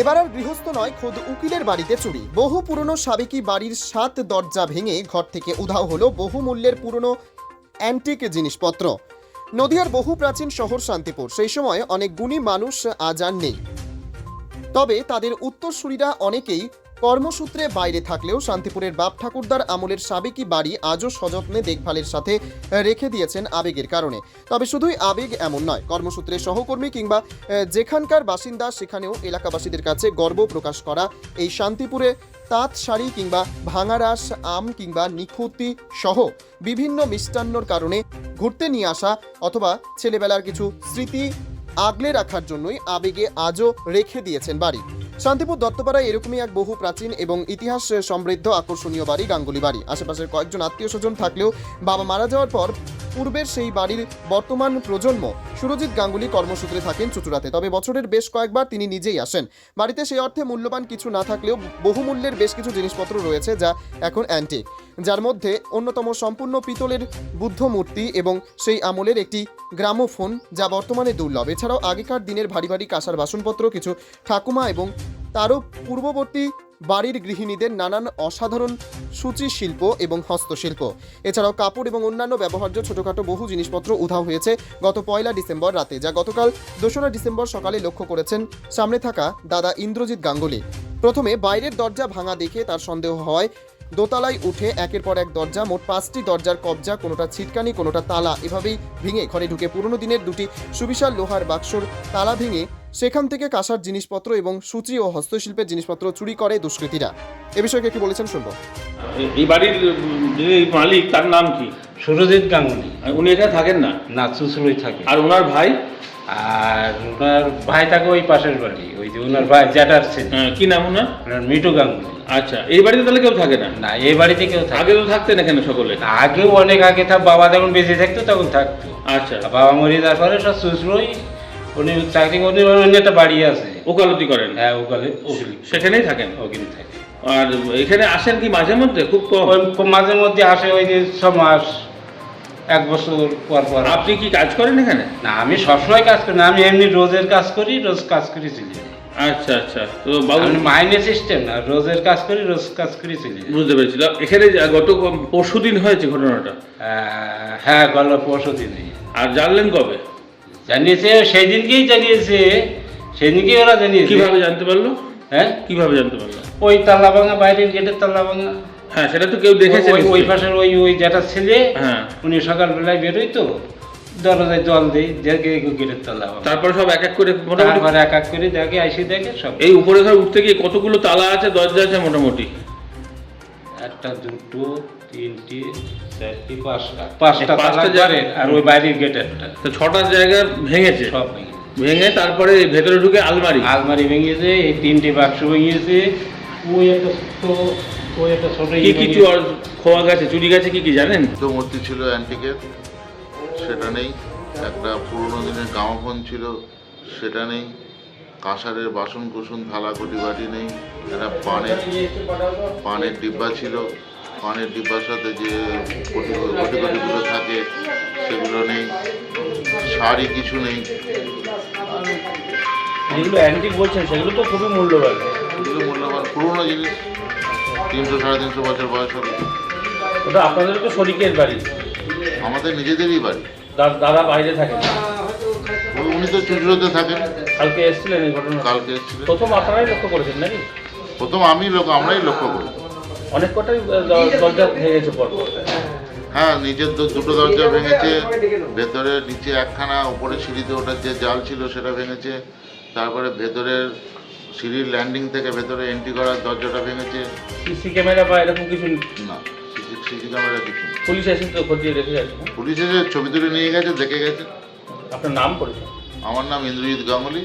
এবার আর গৃহস্থ নয়, খোদ উকিলের বাড়িতে চুরি। বহু পুরনো সাবেকি বাড়ির সাত দরজা ভেঙে ঘর থেকে উধাও হলো বহু মূল্যের পুরনো অ্যান্টিক জিনিসপত্র। নদিয়ার বহু প্রাচীন শহর শান্তিপুর, সেই সময় অনেক গুণী মানুষ আজ আর নেই। তবে তাদের উত্তরসূরিরা অনেকেই কর্মসূত্রে বাইরে থাকলেও শান্তিপুরের বাপ ঠাকুরদার আমলের সাবেকি বাড়ি আজও সযত্নে দেখভালের সাথে রেখে দিয়েছেন আবেগের কারণে। তবে শুধুই আবেগ এমন নয়, কর্মসূত্রে সহকর্মী কিংবা যেখানকার বাসিন্দা সেখানেও এলাকাবাসীদের কাছে গর্ব প্রকাশ করা এই শান্তিপুরে তাঁত শাড়ি কিংবা ভাঙারাস, আম কিংবা নিখুঁতি সহ বিভিন্ন মিষ্টান্নর কারণে ঘুরতে নিয়ে আসা অথবা ছেলেবেলার কিছু স্মৃতি আগলে রাখার জন্যই আবেগে আজও রেখে দিয়েছেন বাড়ি। শান্তিপুর দত্তপাড়ায় এরকমই এক বহু প্রাচীন এবং ইতিহাস সমৃদ্ধ আকর্ষণীয় বাড়ি গাঙ্গুলি বাড়ি আশেপাশের কয়েকজন আত্মীয় স্বজন থাকলেও বাবা মারা যাওয়ার পর পূর্বের সেই বাড়ির বর্তমান প্রজন্ম। সুরজিৎ গাঙ্গুলি কর্মসূত্রে থাকেন চুচুড়াতে, তবে বছরের বেশ কয়েকবার তিনি নিজেই আসেন। বাড়িতে সেই অর্থে মূল্যবান কিছু না থাকলেও বহুমূল্যের বেশ কিছু জিনিসপত্র রয়েছে যা এখন অ্যান্টিক, যার মধ্যে অন্যতম সম্পূর্ণ পিতলের বুদ্ধ মূর্তি এবং সেই আমলের একটি গ্রামোফোন যা বর্তমানে দুর্লভ। এছাড়াও আগেকার দিনের ভারী ভারী কাঁসার বাসনপত্র, কিছু ঠাকুমা এবং তারও পূর্ববর্তী বাড়ির গৃহিণীদের নানান অসাধারণ সূচি শিল্প এবং হস্তশিল্প। এছাড়াও কাপড় এবং অন্যান্য ব্যবহার্য ছোটখাটো বহু জিনিসপত্র উধাও হয়েছে গত পয়লা ডিসেম্বর রাতে, যা গতকাল দোসরা ডিসেম্বর সকালে লক্ষ্য করেছেন সামনে থাকা দাদা ইন্দ্রজিৎ গাঙ্গুলি। প্রথমে বাইরের দরজা ভাঙা দেখে তার সন্দেহ হওয়ায় দোতলায় উঠে একের পর এক দরজা, মোট পাঁচটি দরজার কবজা, কোনোটা ছিটকানি, কোনোটা তালা, এভাবেই ভেঙে ঘরে ঢুকে পুরনো দিনের দুটি সুবিশাল লোহার বাক্সর তালা ভেঙে সেখান থেকে কাঁসার জিনিসপত্র এবং সূচি ও হস্তশিল্পের জিনিসপত্র চুরি করে দুষ্কৃতীরা। এ বিষয়ে কি বলেছেন শুনব। এই- বাড়ির যিনি মালিক তার নাম কি? সুরজিৎ গাঙ্গুলি। উনি এখানে থাকেন না? না চুচুড়ি থাকে। আর ওনার ভাই? আর ওনার ভাই থাকে ওই পাশের বাড়ি ওই যে ওনার ভাই জ্যাঠার ছেলে। কি নাম ওনার? ওনার মিটু গাঙ্গুলি। আচ্ছা এই বাড়িতে তাহলে কেউ থাকে না? না এই বাড়িতে কেউ থাকে আগে তো থাকতেন এখানে সকলে। আগেও অনেক আগে থাক বাবা যখন বেঁচে থাকতো তখন থাকতো। আচ্ছা। বাবা মরে যাওয়ার পরে সব চুচুড়োই উনি চাকরি উনি অন্য একটা বাড়ি আছে। ওকালতি করেন? হ্যাঁ ওখানে ওখানে সেখানেই থাকেন? ওখানে থাকে আর এখানে আসেন কি মাঝে মধ্যে? খুব কম? মাঝে মধ্যে আসে ওই যে ছ মাস এক বছর পর পর। আপনি কি কাজ করেন এখানে? না আমি সবসময় কাজ করি না আমি এমনি রোজের কাজ করি রোজ কাজ করি চলি আচ্ছা আচ্ছা। তো বাবু মাইনে সিস্টেম না রোজের কাজ করি রোজ কাজ করি চলে বুঝতে পেরেছি। এখানে গত পরশু দিন হয়েছে ঘটনাটা? হ্যাঁ গল্প পরশু দিনে আর জানলেন কবে? জানিয়েছে সেই দিনকেই জানিয়েছে। সেই দিনকেই ওরা জানিয়েছে। কীভাবে জানতে পারল? হ্যাঁ? কীভাবে জানতে পারল? ওই তালা ভাঙা বাইরের গেটের তাল্লা ভাঙা হ্যাঁ সেটা তো কেউ দেখেছে ওই- পাশের ওই ওই যেটা ছেলে হ্যাঁ। উনি সকালবেলায় বেরোই তো দরজায় জল দেই দেখে গেটের ভাঙা তারপর সব এক এক করে মোটামুটি এক এক করে দেখে আইসি দেখে সব। এই উপরে ঘর উঠতে গিয়ে কতগুলো তালা আছে দরজা আছে মোটামুটি? একটা দুটো তিনটি চারটি পাঁচটা। পাঁচটা পাঁচটা ঘরের আর ওই বাইরের গেটেরটা তো ছটা জায়গা ভেঙেছে? সব ভেঙে ভেঙে তারপরে ভেতরে ঢুকে আলমারি? আলমারি ভেঙেছে এই তিনটে বাক্স ভেঙেছে। ওই একটা ছোট ওই একটা ছোট কি ইয়ে কিছু আর খোয়া গেছে চুরি গেছে কি কি জানেন? তো মূর্তি ছিল অ্যান্টিকের সেটা নেই। একটা পুরনো দিনের গামাফোন ছিল সেটা নেই। কাঁসারের বাসন কুসুন থালা কুটি বাটি নেই। একটা পানের পানের ডিব্বা ছিল। পানের ডিব্বার সাথে যে কোটি কোটি কোটিগুলো থাকে সেগুলো নেই। শাড়ি কিছু নেই। যেগুলো অ্যান্টিক বলছেন সেগুলো তো খুবই মূল্যবান। এগুলো মূল্যবান। পুরনো জিনিস। তিনশো সাড়ে তিনশো বছর বয়স হবে। ওটা আপনাদের তো শরিকের বাড়ি। আমাদের নিজেদেরই বাড়ি। দাদা বাইরে থাকেন। ওই উনি তো চুচড়োতে থাকেন। কালকে এসেছিলেন এই ঘটনা। কালকে এসেছিলেন। প্রথম আপনারাই লক্ষ্য করেছেন নাকি? প্রথম আমি লোক আমরাই লক্ষ্য করি অনেক কটাই দরজা ভেঙেছে পর হ্যাঁ নিচের দু- দুটো দরজা ভেঙেছে। ভেতরে নিচে একখানা উপরে সিঁড়িতে ওঠার যে জাল ছিল সেটা ভেঙেছে। তারপরে ভেতরের সিঁড়ির ল্যান্ডিং থেকে ভেতরে এন্ট্রি করার দরজাটা ভেঙেছে। সিসি ক্যামেরা বা এরকম কিছু না সিসি সিসি ক্যামেরা কিছু পুলিশ এসে তো খতিয়ে দেখে গেছে পুলিশ এসে ছবি তুলে নিয়ে গেছে দেখে গেছে। আপনার নাম পরিচয়? আমার নাম ইন্দ্রজিৎ গাঙ্গুলি।